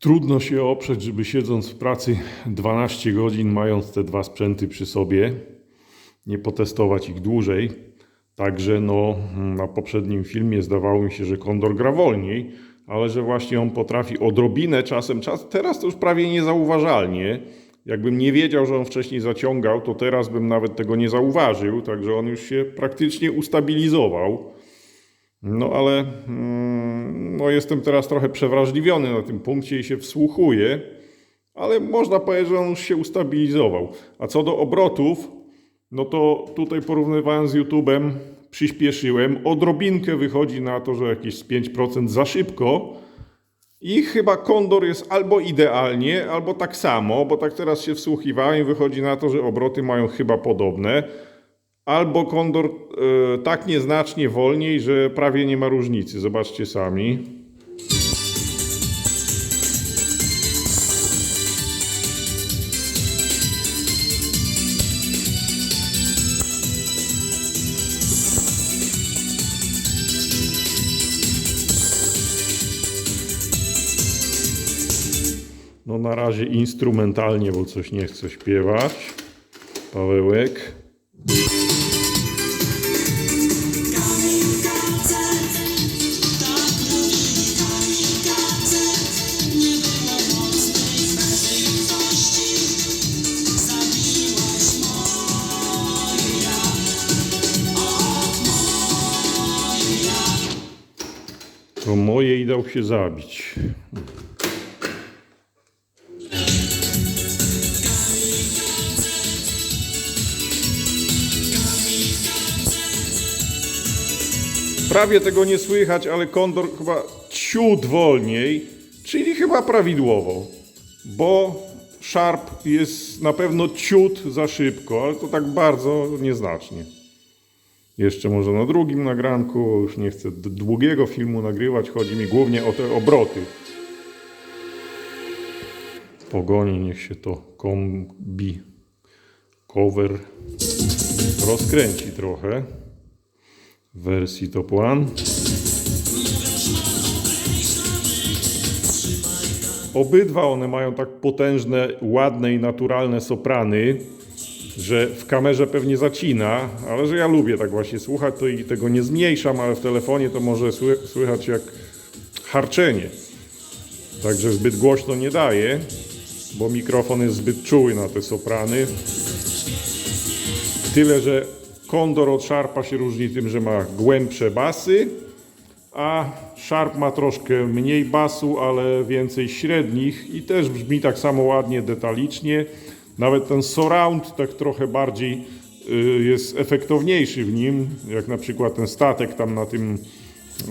Trudno się oprzeć, żeby siedząc w pracy 12 godzin, mając te dwa sprzęty przy sobie, nie potestować ich dłużej. Także no, na poprzednim filmie zdawało mi się, że Kondor gra wolniej, ale że właśnie on potrafi odrobinę czasem, czas, teraz to już prawie niezauważalnie. Jakbym nie wiedział, że on wcześniej zaciągał, to teraz bym nawet tego nie zauważył, także on już się praktycznie ustabilizował. No ale mm, no, jestem teraz trochę przewrażliwiony na tym punkcie i się wsłuchuję, ale można powiedzieć, że on już się ustabilizował. A co do obrotów, no to tutaj porównywając z YouTube'em przyspieszyłem. Odrobinkę wychodzi na to, że jakieś z 5% za szybko. I chyba Kondor jest albo idealnie, albo tak samo, bo tak teraz się wsłuchiwałem i wychodzi na to, że obroty mają chyba podobne. Albo Kondor e, tak nieznacznie wolniej, że prawie nie ma różnicy. Zobaczcie sami. No na razie instrumentalnie, bo coś nie chcę śpiewać. Pawełek. Dał się zabić. Prawie tego nie słychać, ale Kondor chyba ciut wolniej, czyli chyba prawidłowo, bo Sharp jest na pewno ciut za szybko, ale to tak bardzo nieznacznie. Jeszcze może na drugim nagranku, już nie chcę długiego filmu nagrywać, chodzi mi głównie o te obroty. Pogoni, niech się to kombi cover rozkręci trochę w wersji Top One. Obydwa one mają tak potężne, ładne i naturalne soprany, że w kamerze pewnie zacina, ale że ja lubię tak właśnie słuchać, to i tego nie zmniejszam, ale w telefonie to może sły- słychać jak harczenie. Także zbyt głośno nie daje, bo mikrofon jest zbyt czuły na te soprany. Tyle, że Kondor od Sharpa się różni tym, że ma głębsze basy, a Sharp ma troszkę mniej basu, ale więcej średnich i też brzmi tak samo ładnie, detalicznie. Nawet ten surround tak trochę bardziej y, jest efektowniejszy w nim, jak na przykład ten statek tam na tym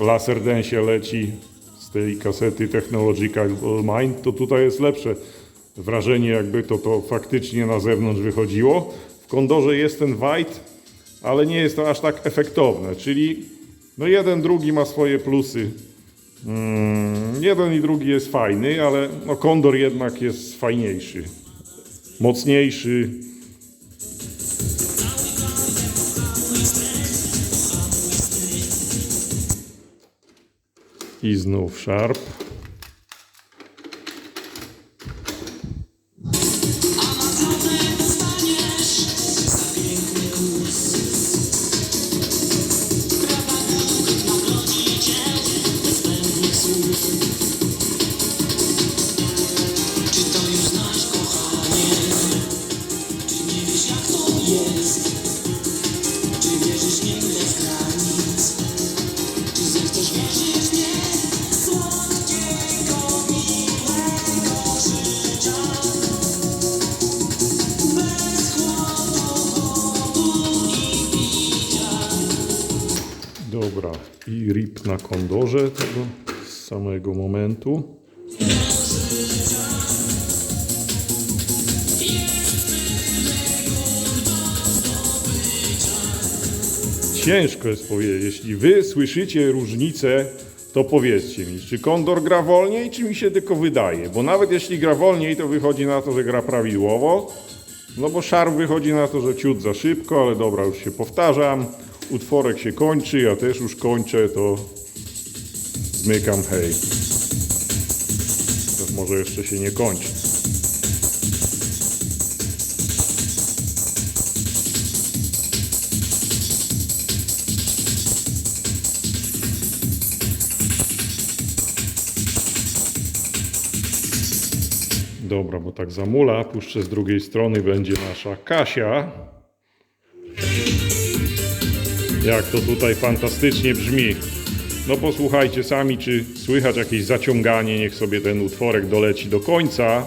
laserdensie leci z tej kasety Technological Mind, to tutaj jest lepsze wrażenie, jakby to, to faktycznie na zewnątrz wychodziło. W Kondorze jest ten white, ale nie jest to aż tak efektowne, czyli no jeden, drugi ma swoje plusy. Mm, jeden i drugi jest fajny, ale no Kondor jednak jest fajniejszy, mocniejszy. I znów Sharp. Dobra, i rip na kondorze tego z samego momentu. Ciężko jest powiedzieć. Jeśli wy słyszycie różnicę, to powiedzcie mi, czy Kondor gra wolniej, czy mi się tylko wydaje. Bo nawet jeśli gra wolniej, to wychodzi na to, że gra prawidłowo. No bo Sharp wychodzi na to, że ciut za szybko, ale dobra, już się powtarzam. Utworek się kończy, ja też już kończę, to zmykam, hej. To może jeszcze się nie kończy. Dobra, bo tak zamula. Puszczę z drugiej strony będzie nasza Kasia. Jak to tutaj fantastycznie brzmi. No posłuchajcie sami, czy słychać jakieś zaciąganie. Niech sobie ten utworek doleci do końca.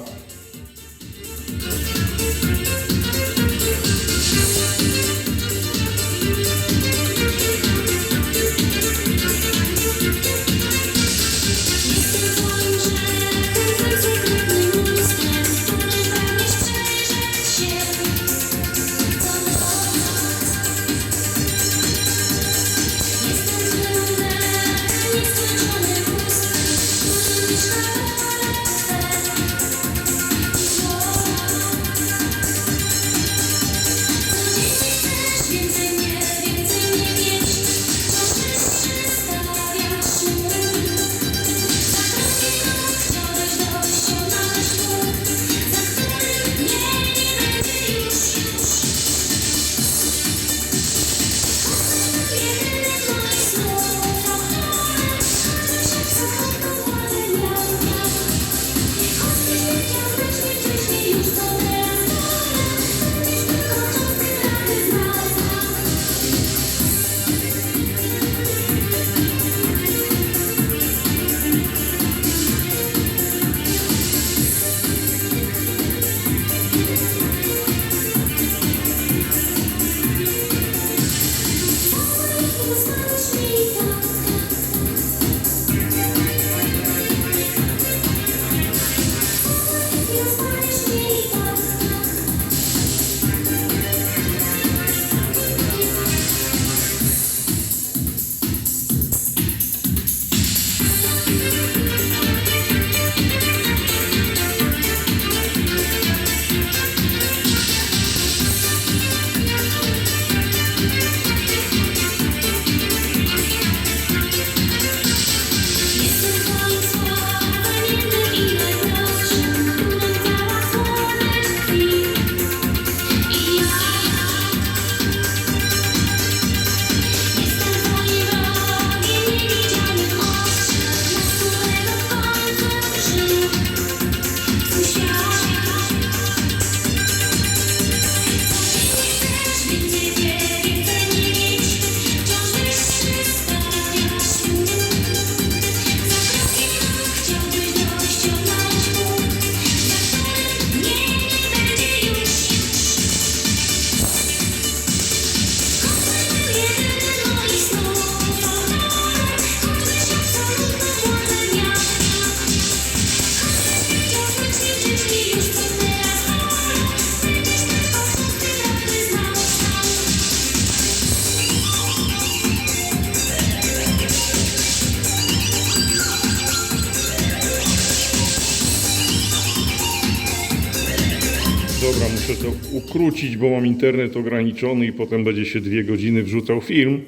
Dobra, muszę to ukrócić, bo mam internet ograniczony i potem będzie się dwie godziny wrzucał film.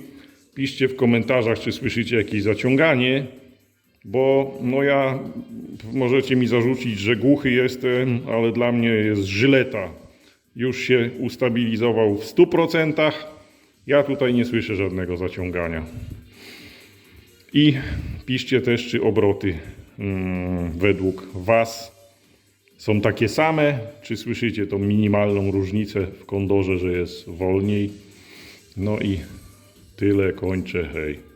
Piszcie w komentarzach, czy słyszycie jakieś zaciąganie, bo no ja możecie mi zarzucić, że głuchy jestem, ale dla mnie jest żyleta. Już się ustabilizował w 100%. Ja tutaj nie słyszę żadnego zaciągania. I piszcie też, czy obroty mm, według Was są takie same, czy słyszycie tą minimalną różnicę w kondorze, że jest wolniej. No i tyle kończę, hej.